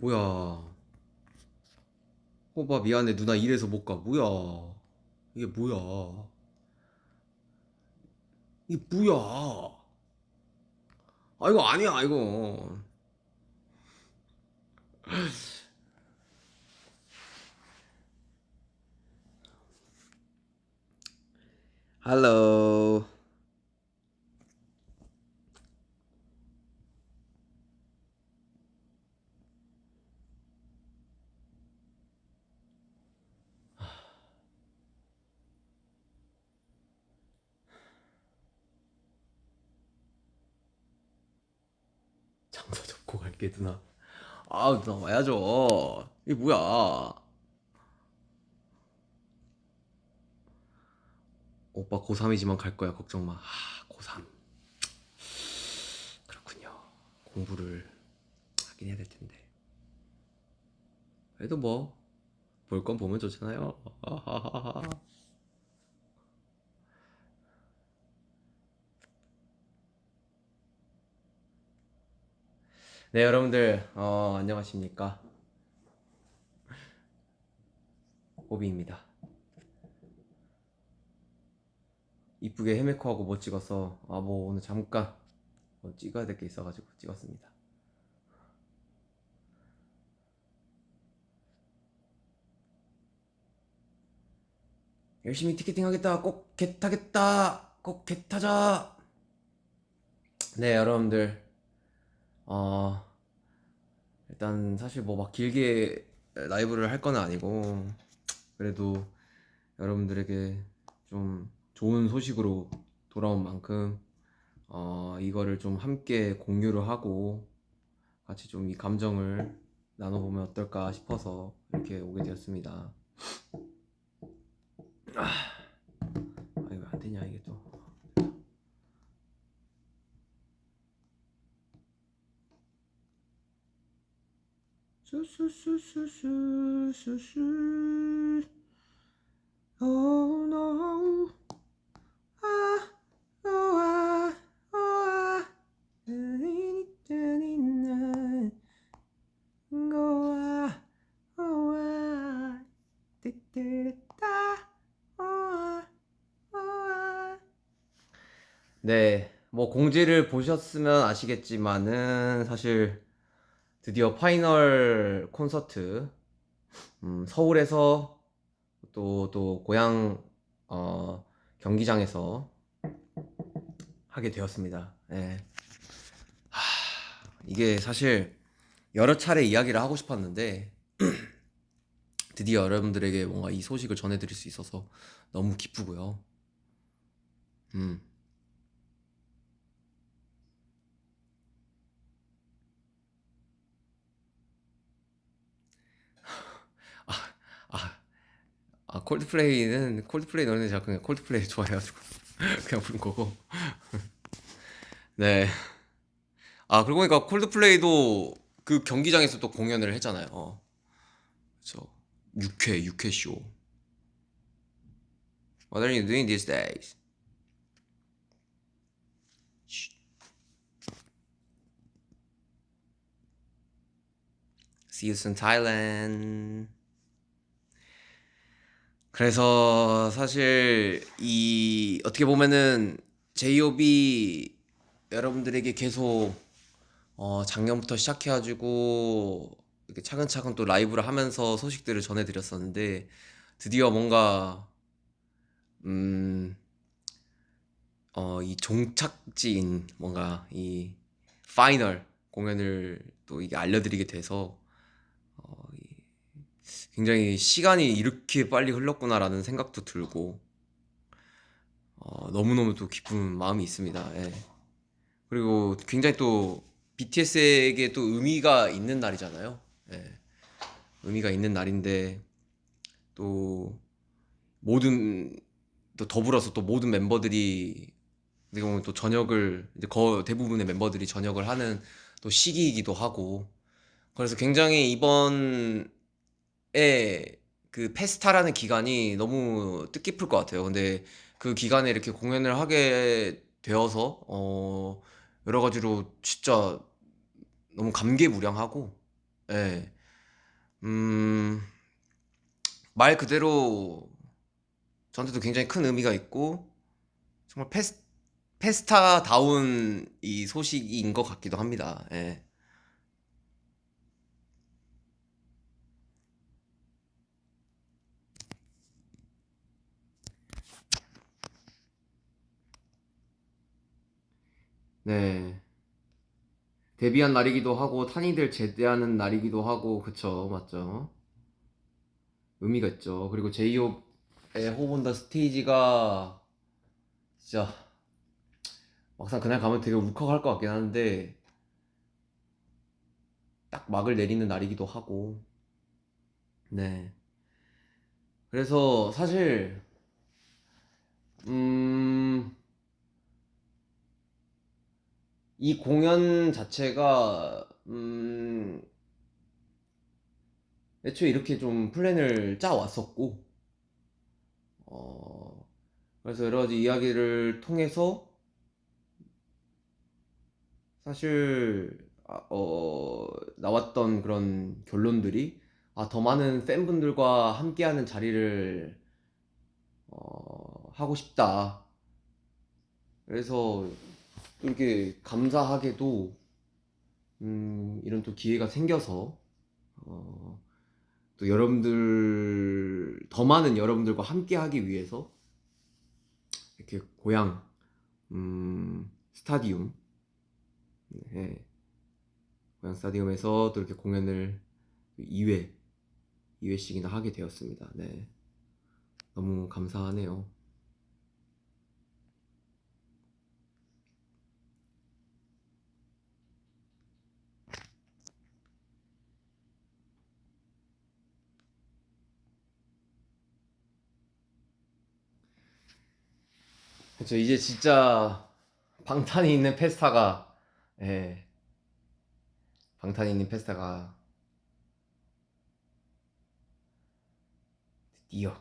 뭐야? 호바 미안해 누나 이래서 못 가. 뭐야? 이게 뭐야? 이게 뭐야? 아 이거 아니야 이거. 할로. 접고 갈게 누나. 아 누나 와야죠. 이게 뭐야? 오빠 고3이지만 갈 거야 걱정 마. 아, 고3. 그렇군요. 공부를 하긴 해야 될 텐데. 그래도 뭐 볼 건 보면 좋잖아요. 아하하하. 네 여러분들 어, 안녕하십니까? 호비입니다. 이쁘게 헤메코 하고 못 찍어서 아 뭐 오늘 잠깐 뭐 찍어야 될 게 있어가지고 찍었습니다. 열심히 티켓팅 하겠다. 꼭 겟 타겠다. 꼭 겟 타자. 네 여러분들 어 일단 사실 뭐 막 길게 라이브를 할 건 아니고 그래도 여러분들에게 좀 좋은 소식으로 돌아온 만큼 어, 이거를 좀 함께 공유를 하고 같이 좀 이 감정을 나눠보면 어떨까 싶어서 이렇게 오게 되었습니다. 아, 이거 왜 안 되냐 이게 또. 수수수수수수수 Oh no 네, 뭐 공지를 보셨으면 아시겠지만은 사실 드디어 파이널 콘서트 음, 서울에서 또또 고향 어, 경기장에서 하게 되었습니다. 예. 하, 이게 사실 여러 차례 이야기를 하고 싶었는데 드디어 여러분들에게 뭔가 이 소식을 전해드릴 수 있어서 너무 기쁘고요. 음. 아, 아, 아, 콜드플레이는 콜드플레이 노래는 제가 그냥 콜드플레이 좋아해가지고 그냥 부른 거고. 네. 아, 그러고 보니까 콜드플레이도 그 경기장에서 또 공연을 했잖아요. 그래서 6회, 6회 쇼. What are you doing these days? See you soon. 그래서 사실 이 어떻게 보면은 제이홉이 여러분들에게 계속 어 작년부터 시작해가지고 이렇게 차근차근 또 라이브를 하면서 소식들을 전해드렸었는데 드디어 뭔가 음, 어, 이 종착지인 뭔가 이 파이널 공연을 또 이게 알려드리게 돼서 굉장히 시간이 이렇게 빨리 흘렀구나라는 생각도 들고 어, 너무너무 또 기쁜 마음이 있습니다. 예. 그리고 굉장히 또 BTS에게 또 의미가 있는 날이잖아요. 예. 의미가 있는 날인데 또 모든 또 더불어서 또 모든 멤버들이 어떻게 보면 또 저녁을 이제 거 대부분의 멤버들이 저녁을 하는 또 시기이기도 하고 그래서 굉장히 이번에 그 페스타라는 기간이 너무 뜻깊을 것 같아요. 근데 그 기간에 이렇게 공연을 하게 되어서 어 여러 가지로 진짜 너무 감개무량하고 예. 음, 말 그대로 저한테도 굉장히 큰 의미가 있고 정말 페스, 페스타다운 이 소식인 것 같기도 합니다. 예. 네. 데뷔한 날이기도 하고 탄이들 제대하는 날이기도 하고 그쵸 맞죠? 의미가 있죠. 그리고 제이홉의 호본더 스테이지가 진짜 막상 그날 가면 되게 울컥할 것 같긴 한데 딱 막을 내리는 날이기도 하고. 네. 그래서 사실 음 이 공연 자체가 음 애초에 이렇게 좀 플랜을 짜 왔었고 어 그래서 여러 가지 이야기를 통해서 사실 아, 어 나왔던 그런 결론들이 아 더 많은 팬분들과 함께하는 자리를 어 하고 싶다. 그래서 또 이렇게 감사하게도 음, 이런 또 기회가 생겨서 어, 또 여러분들 더 많은 여러분들과 함께 하기 위해서 이렇게 고향 음, 스타디움 네, 고향 스타디움에서 또 이렇게 공연을 2회 2회씩이나 하게 되었습니다. 네. 너무 감사하네요. 그쵸, 이제 진짜 방탄이 있는 페스타가, 예, 방탄이 있는 페스타가 드디어.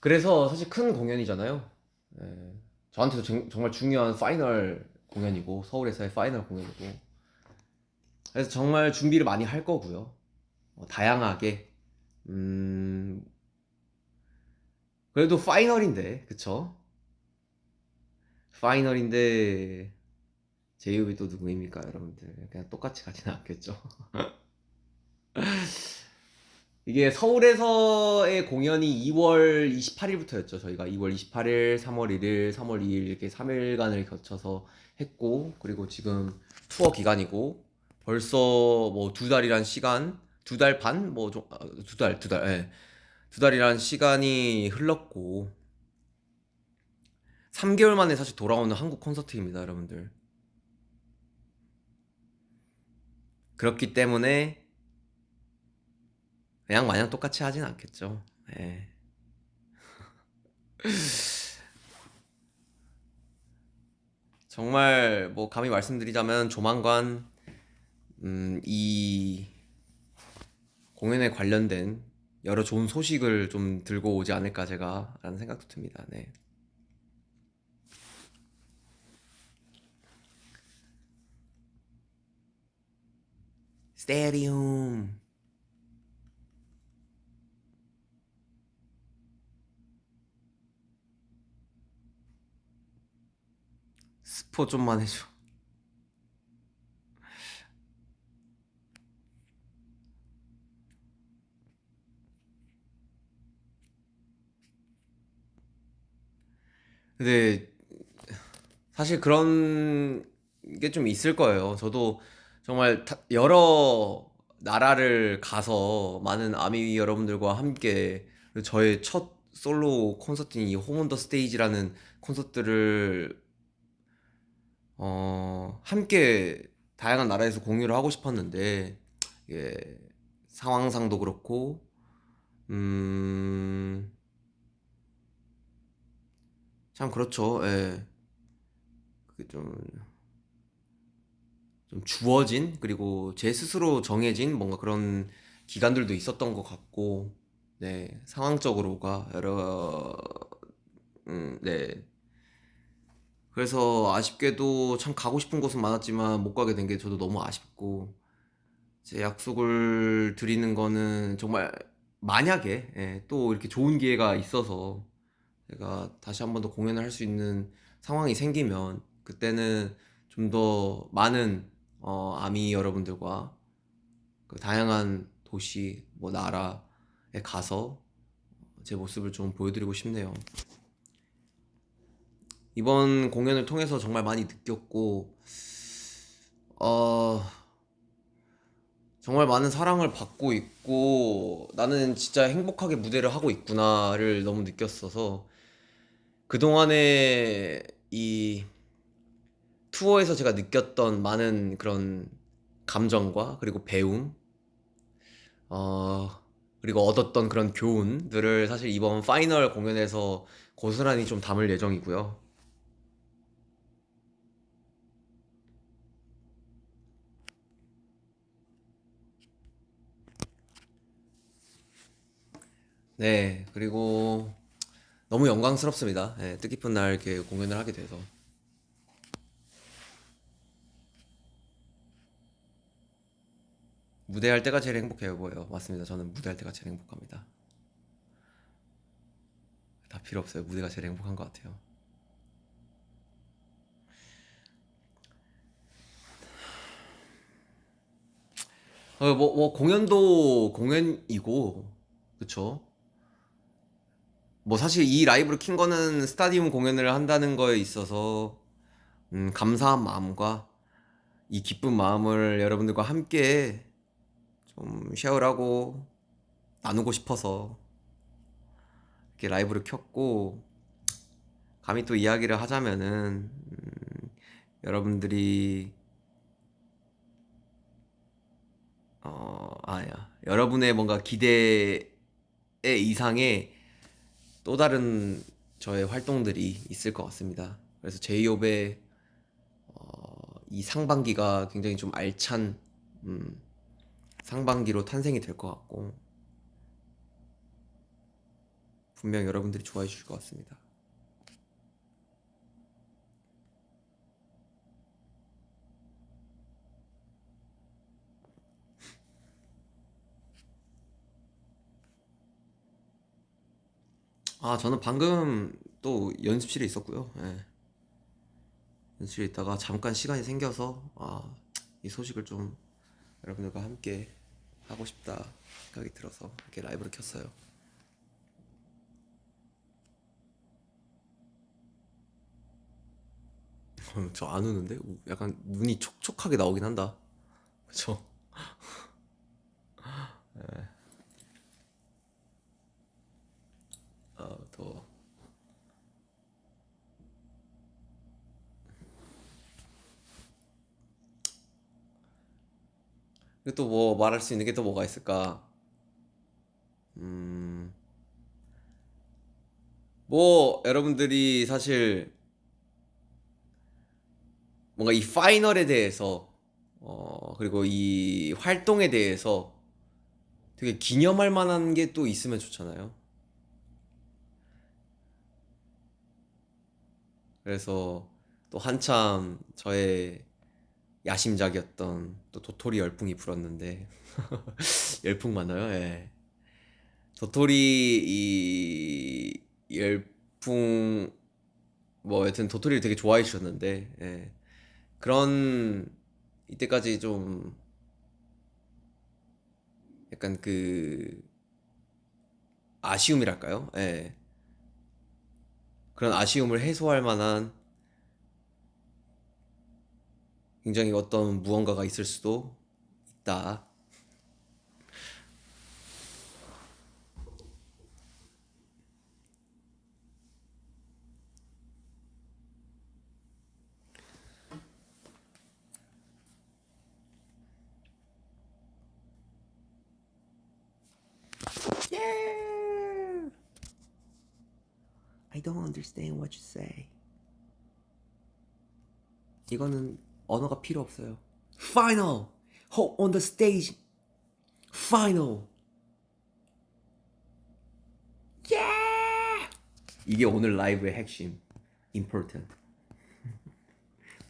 그래서 사실 큰 공연이잖아요. 예, 저한테도 정, 정말 중요한 파이널 공연이고, 서울에서의 파이널 공연이고. 그래서 정말 준비를 많이 할 거고요. 어, 다양하게. 음, 그래도 파이널인데, 그쵸? 파이널인데, 제이홉이 또 누구입니까, 여러분들? 그냥 똑같이 가지는 않겠죠. 이게 서울에서의 공연이 2월 28일부터였죠. 저희가 2월 28일, 3월 1일, 3월 2일 이렇게 3일간을 거쳐서 했고, 그리고 지금 투어 기간이고, 벌써 뭐 두 달이란 시간, 두 달 반? 뭐, 좀- 아, 두 달, 두 달, 예. 두 달이란 시간이 흘렀고, 3개월 만에 사실 돌아오는 한국 콘서트입니다, 여러분들. 그렇기 때문에 그냥 마냥 똑같이 하진 않겠죠. 예. 정말 뭐 감히 말씀드리자면 조만간 음, 이 공연에 관련된 여러 좋은 소식을 좀 들고 오지 않을까 제가 라는 생각도 듭니다. 네. 스테디움 스포 좀만 해줘. 근데 사실 그런 게 좀 있을 거예요. 저도 정말 다- 여러 나라를 가서 많은 아미 여러분들과 함께 저의 첫 솔로 콘서트인 이 홈온더 스테이지라는 콘서트를 어, 함께 다양한 나라에서 공유를 하고 싶었는데 이게 상황상도 그렇고 음, 참 그렇죠. 예. 그게 좀 좀 주어진 그리고 제 스스로 정해진 뭔가 그런 기간들도 있었던 것 같고 네 상황적으로가 여러 음, 네 그래서 아쉽게도 참 가고 싶은 곳은 많았지만 못 가게 된 게 저도 너무 아쉽고 제 약속을 드리는 거는 정말 만약에 예, 또 이렇게 좋은 기회가 있어서 제가 다시 한 번 더 공연을 할 수 있는 상황이 생기면 그때는 좀 더 많은 어, 아미 여러분들과 그 다양한 도시 뭐 나라에 가서 제 모습을 좀 보여드리고 싶네요. 이번 공연을 통해서 정말 많이 느꼈고, 어, 정말 많은 사랑을 받고 있고, 나는 진짜 행복하게 무대를 하고 있구나를 너무 느꼈어서, 그동안에 이 투어에서 제가 느꼈던 많은 그런 감정과 그리고 배움, 어, 그리고 얻었던 그런 교훈들을 사실 이번 파이널 공연에서 고스란히 좀 담을 예정이고요. 네, 그리고 너무 영광스럽습니다. 네, 뜻깊은 날 이렇게 공연을 하게 돼서. 무대할 때가 제일 행복해요, 보여요. 맞습니다. 저는 무대할 때가 제일 행복합니다. 다 필요 없어요. 무대가 제일 행복한 것 같아요. 어, 뭐, 뭐, 공연도 공연이고, 그쵸? 뭐, 사실 이 라이브를 킨 거는 스타디움 공연을 한다는 거에 있어서, 음, 감사한 마음과 이 기쁜 마음을 여러분들과 함께 좀 쉐어를 하고 나누고 싶어서 이렇게 라이브를 켰고, 감히 또 이야기를 하자면은, 음, 여러분들이 어, 아야. 여러분의 뭔가 기대의 이상의 또 다른 저의 활동들이 있을 것 같습니다. 그래서 제이홉의 어, 이 상반기가 굉장히 좀 알찬 음, 상반기로 탄생이 될 것 같고 분명 여러분들이 좋아해 주실 것 같습니다. 아, 저는 방금 또 연습실에 있었고요. 예. 연습실에 있다가 잠깐 시간이 생겨서 아, 이 소식을 좀 여러분들과 함께 하고 싶다 생각이 들어서 이렇게 라이브를 켰어요. 저 안 우는데? 약간 눈이 촉촉하게 나오긴 한다. 아, 더워. 그리고 또 뭐 말할 수 있는 게 또 뭐가 있을까? 음, 뭐 여러분들이 사실 뭔가 이 파이널에 대해서 어, 그리고 이 활동에 대해서 되게 기념할 만한 게 또 있으면 좋잖아요. 그래서 또 한참 저의 야심작이었던 또 도토리 열풍이 불었는데 열풍 많아요. 예. 도토리 이 열풍 뭐 여튼 도토리를 되게 좋아해 주셨는데 예. 그런 이때까지 좀 약간 그 아쉬움이랄까요? 예. 그런 아쉬움을 해소할 만한 굉장히 어떤 무언가가 있을 수도 있다. Yeah. I don't understand what you say. 이거는 언어가 필요 없어요. Final. Hope on the stage. Final. Yeah. 이게 오늘 라이브의 핵심. Important.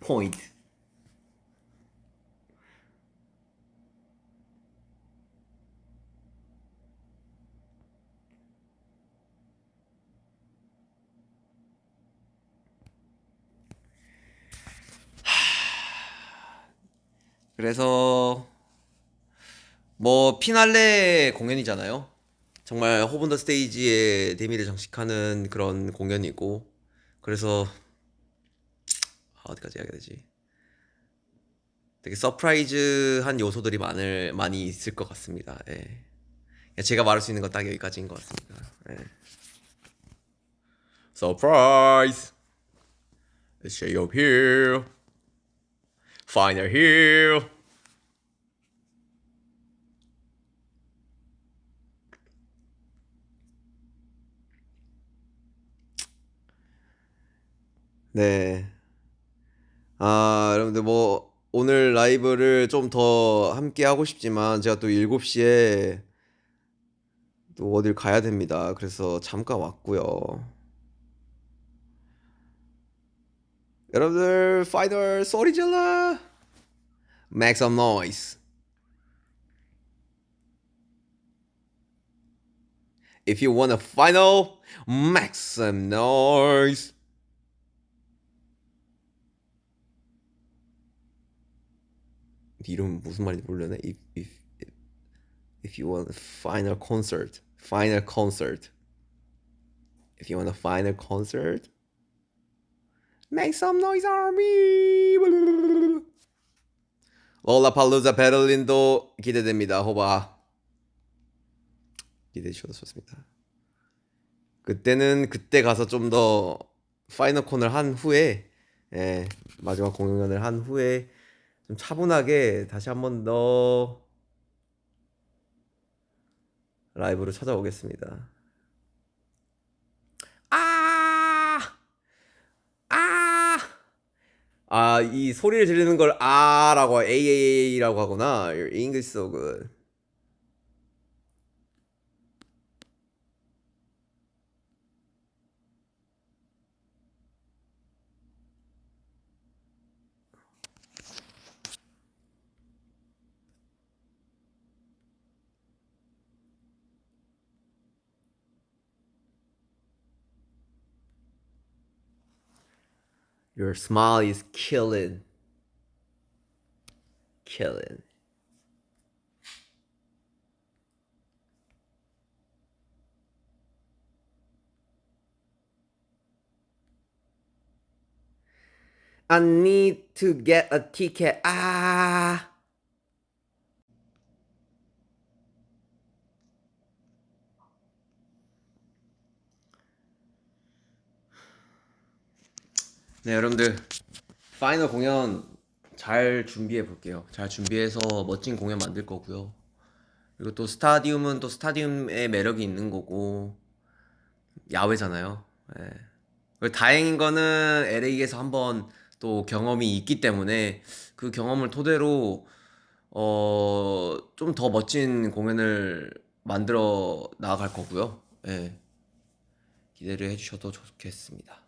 포 그래서 뭐 피날레 공연이잖아요. 정말 호분 더 스테이지의 데미를 장식하는 그런 공연이고 그래서 아, 어디까지 해야 되지? 되게 서프라이즈한 요소들이 많을 많이 있을 것 같습니다. 예. 제가 말할 수 있는 건 딱 여기까지인 것 같습니다. 예. Surprise! It's Jay here. Final here. 네. 아, 여러분들 뭐 오늘 라이브를 좀 더 함께 하고 싶지만 제가 또 7시에 또 어딜 가야 됩니다. 그래서 잠깐 왔고요. 여러분들 파이널 소리 질러! Make some noise. If you want a final, make some noise. 이름 무슨 말인지 모르네. If if if you want a final concert, final concert. If you want a final concert, make some noise, army. 롤라팔루자 베를린도 기대됩니다. 호바 기대해 주셔도 좋습니다. 그때는 그때 가서 좀 더 파이널 콘을 한 후에 예, 마지막 공연을 한 후에 좀 차분하게 다시 한 번 더 라이브로 찾아오겠습니다. 아! 아! 아, 이 소리를 지르는 걸 아라고 AAA라고 하구나. Your English so good. Your smile is killing. Killing. I need to get a ticket. Ah. 네, 여러분들 파이널 공연 잘 준비해 볼게요. 잘 준비해서 멋진 공연 만들 거고요. 그리고 또 스타디움은 또 스타디움의 매력이 있는 거고 야외잖아요. 예. 그리고 다행인 거는 LA에서 한번 또 경험이 있기 때문에 그 경험을 토대로 어, 좀 더 멋진 공연을 만들어 나갈 거고요. 예. 기대를 해주셔도 좋겠습니다.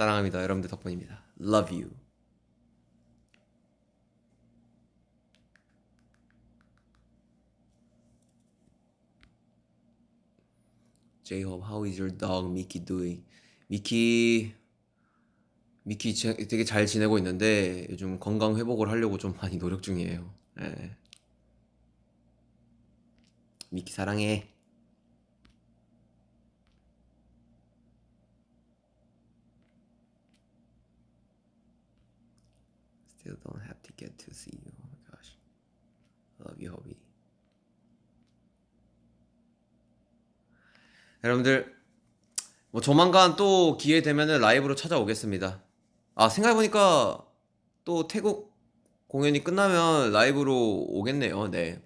사랑합니다. 여러분들 덕분입니다. Love you. J-Hope, how is your dog Mickey doing? 미키 미키 지- 되게 잘 지내고 있는데 요즘 건강 회복을 하려고 좀 많이 노력 중이에요. 예. 미키 사랑해. Still don't have to get to see you. Oh my gosh. Love you, Hobie. 여러분들 뭐 조만간 또 기회 되면은 라이브로 찾아오겠습니다. 아 생각해보니까 또 태국 공연이 끝나면 라이브로 오겠네요. 네.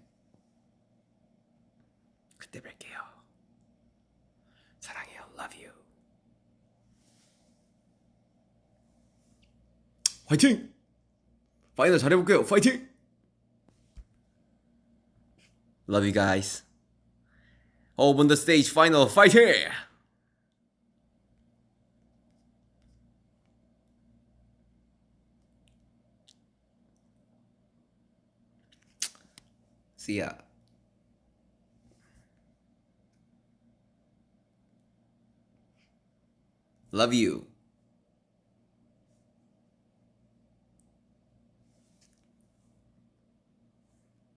그때 뵐게요. 사랑해요. Love you. 화이팅! 파이널 잘해볼게요. 파이팅! Love you guys. Open the stage final. Fighting! See ya. Love you.